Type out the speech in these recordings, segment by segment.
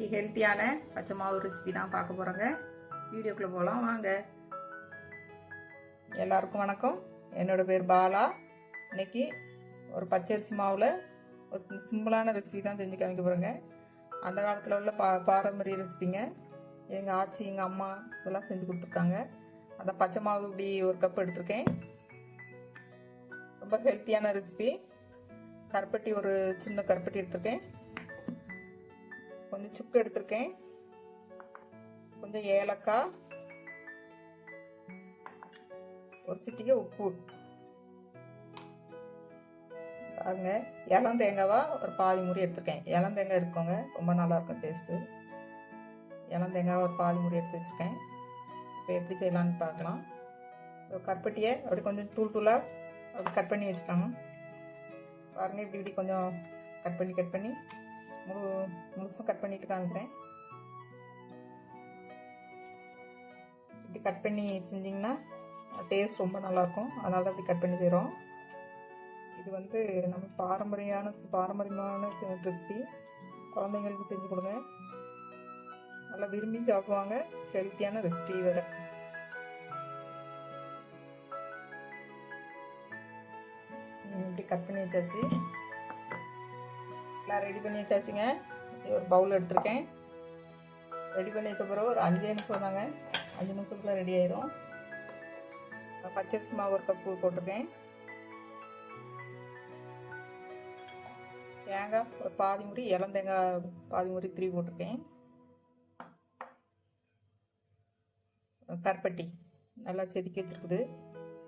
இன்னைக்கு ஹெல்த்தியான பச்சை மாவு ரெசிபி தான் பார்க்க போகிறோங்க வீடியோக்குள்ளே போகலாம் வாங்க. எல்லாருக்கும் வணக்கம். என்னோட பேர் பாலா. இன்னைக்கு ஒரு பச்சரிசி மாவில் ஒரு சிம்பிளான ரெசிபி தான் செஞ்சு காமிக்க போகிறேங்க அந்த காலத்தில் உள்ள பா பாரம்பரிய ரெசிபிங்க எங்கள் ஆச்சி எங்கள் அம்மா இதெல்லாம் செஞ்சு கொடுத்துருக்காங்க. அந்த பச்சை மாவு இப்படி ஒரு கப் எடுத்திருக்கேன். ரொம்ப ஹெல்த்தியான ரெசிபி கருப்பட்டி ஒரு சின்ன கருப்பட்டி எடுத்திருக்கேன். கொஞ்சம் சுக்கு எடுத்திருக்கேன். கொஞ்சம் ஏலக்காய். ஒரு சிட்டிகை உப்பு. பாருங்க இளம் தேங்காவா ஒரு பாதி முறி எடுத்திருக்கேன். இளம் தேங்காய் எடுத்துக்கோங்க ரொம்ப நல்லா இருக்கும் டேஸ்ட்டு இளம் தேங்காய் ஒரு பாதி முறி எடுத்து வச்சுருக்கேன். இப்போ எப்படி செய்யலான்னு பார்க்கலாம். ஒரு கற்பட்டியை அப்படி கொஞ்சம் தூள் தூளாக அப்படி கட் பண்ணி வச்சுக்கோங்க பாருங்க இப்படி இப்படி கொஞ்சம் கட் பண்ணி கட் பண்ணி. முழு முழுசும் கட் பண்ணிட்டு காமிக்கிறேன். இப்படி கட் பண்ணி செஞ்சிங்கன்னா டேஸ்ட் ரொம்ப நல்லாயிருக்கும். அதனால தான் இப்படி கட் பண்ணி செய்கிறோம் இது வந்து நம்ம பாரம்பரியமான பாரம்பரியமான ரெசிபி குழந்தைங்களுக்கு செஞ்சு கொடுங்க. நல்லா விரும்பி சாப்பிடுவாங்க. ஹெல்த்தியான ரெசிபி வேறு. இப்படி கட் பண்ணி வச்சாச்சு. எல்லாம் ரெடி பண்ணி வச்சாச்சுங்க. ஒரு பவுல் எடுத்திருக்கேன். ரெடி பண்ணி வச்ச பிறகு ஒரு அஞ்சே நிமிஷம் தாங்க. அஞ்சு நிமிஷத்தில் ரெடி ஆயிரும். பச்சரிசி மாவு ஒரு கப்பு போட்டிருக்கேன். தேங்காய் ஒரு பாதி முறி இளந்தேங்காய் பாதி முறி திருவி போட்டிருக்கேன். கருப்பட்டி நல்லா செதுக்கி வச்சுருக்குது.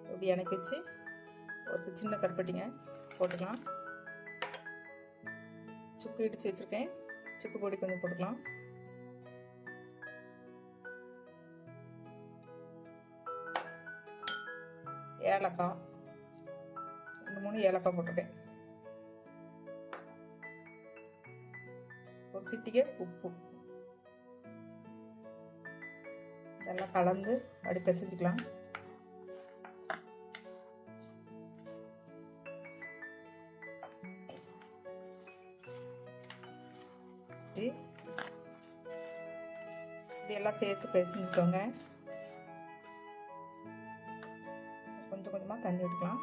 இப்படி இணக்கி வச்சு ஒரு சின்ன கருப்பட்டிங்க போட்டுக்கலாம். சுக்கு இடித்து வச்சுருக்கேன். சுக்கு பொடி கொஞ்சம் போட்டுக்கலாம். ஏலக்காய். ரெண்டு மூணு ஏலக்காய் போட்டிருக்கேன். ஒரு சிட்டிகை உப்பு. இதெல்லாம் கலந்து அப்படி பிசைஞ்சுக்கலாம் இப்படி இப்படி சேர்த்து பிசைஞ்சுக்கோங்க கொஞ்சம் கொஞ்சமாக தண்ணி விட்டுக்கலாம்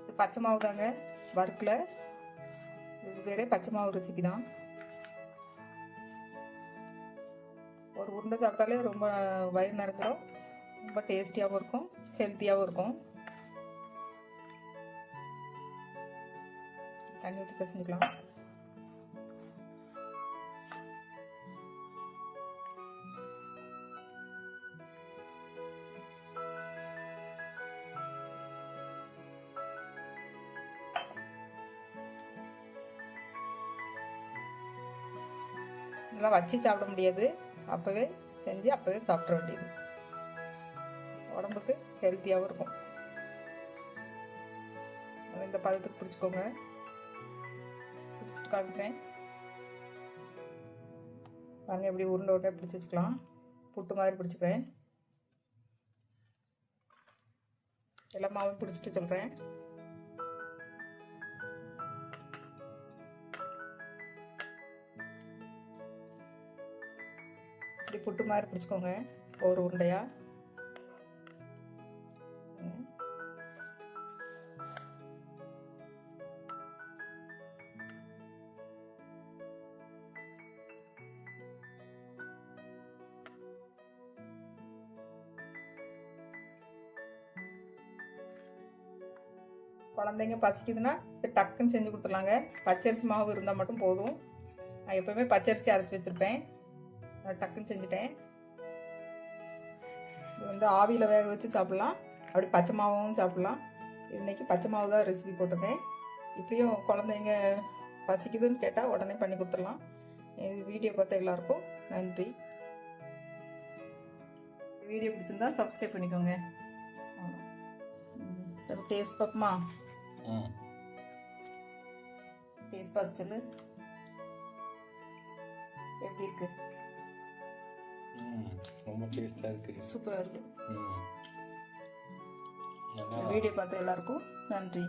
இது பச்சை மாவு தாங்க வறுக்கல. இது வேறே பச்சை மாவு ரெசிபி தான். ஒரு உருண்டை சாப்பிட்டாலே ரொம்ப வயிறு நிறைஞ்சிடும் ரொம்ப டேஸ்டியாகவும் இருக்கும் ஹெல்த்தியாகவும் இருக்கும். தண்ணி ஊற்றி பிசைஞ்சிக்கலாம் இதெல்லாம் வச்சு சாப்பிட முடியாது. அப்போவே செஞ்சு அப்போவே சாப்பிட வேண்டியது. உடம்புக்கு ஹெல்த்தியாகவும் இருக்கும். இந்த பதத்துக்கு பிடிச்சிக்கோங்க. பிடிச்சிட்டு காமிக்கிறேன். பாருங்கள் எப்படி உருண்டை உருண்டை பிடிச்சி வச்சுக்கலாம். புட்டு மாதிரி பிடிச்சிக்கிறேன். எல்லா மாவும் பிடிச்சிட்டு சொல்கிறேன் இப்படி புட்டு மாதிரி பிடிச்சிக்கோங்க ஒரு உருண்டையாக குழந்தைங்க பசிக்குதுன்னா டக்குன்னு செஞ்சு கொடுத்துடலாங்க. பச்சரிசி மாவு இருந்தால் மட்டும் போதும். நான் எப்போயுமே பச்சரிசி அரைச்சி வச்சுருப்பேன். டக்குன்னு செஞ்சுட்டேன். இது வந்து ஆவியில் வேக வச்சு சாப்பிட்லாம். அப்படி பச்சை மாவும் சாப்பிட்லாம். இன்றைக்கி பச்சை மாவு தான் ரெசிபி போட்டிருக்கேன். இப்படியும் குழந்தைங்க பசிக்குதுன்னு கேட்டால் உடனே பண்ணி கொடுத்துடலாம். இது வீடியோ பார்த்த எல்லாருக்கும் நன்றி. வீடியோ பிடிச்சிருந்தா சப்ஸ்கிரைப் பண்ணிக்கோங்க. டேஸ்ட் பார்ப்போமா? டேஸ்ட் பார்த்து சொல்லு எப்படி இருக்கு ம், ரொம்ப டேஸ்டாக சூப்பராக இருக்கு வீடியோ பார்த்த எல்லாருக்கும் நன்றி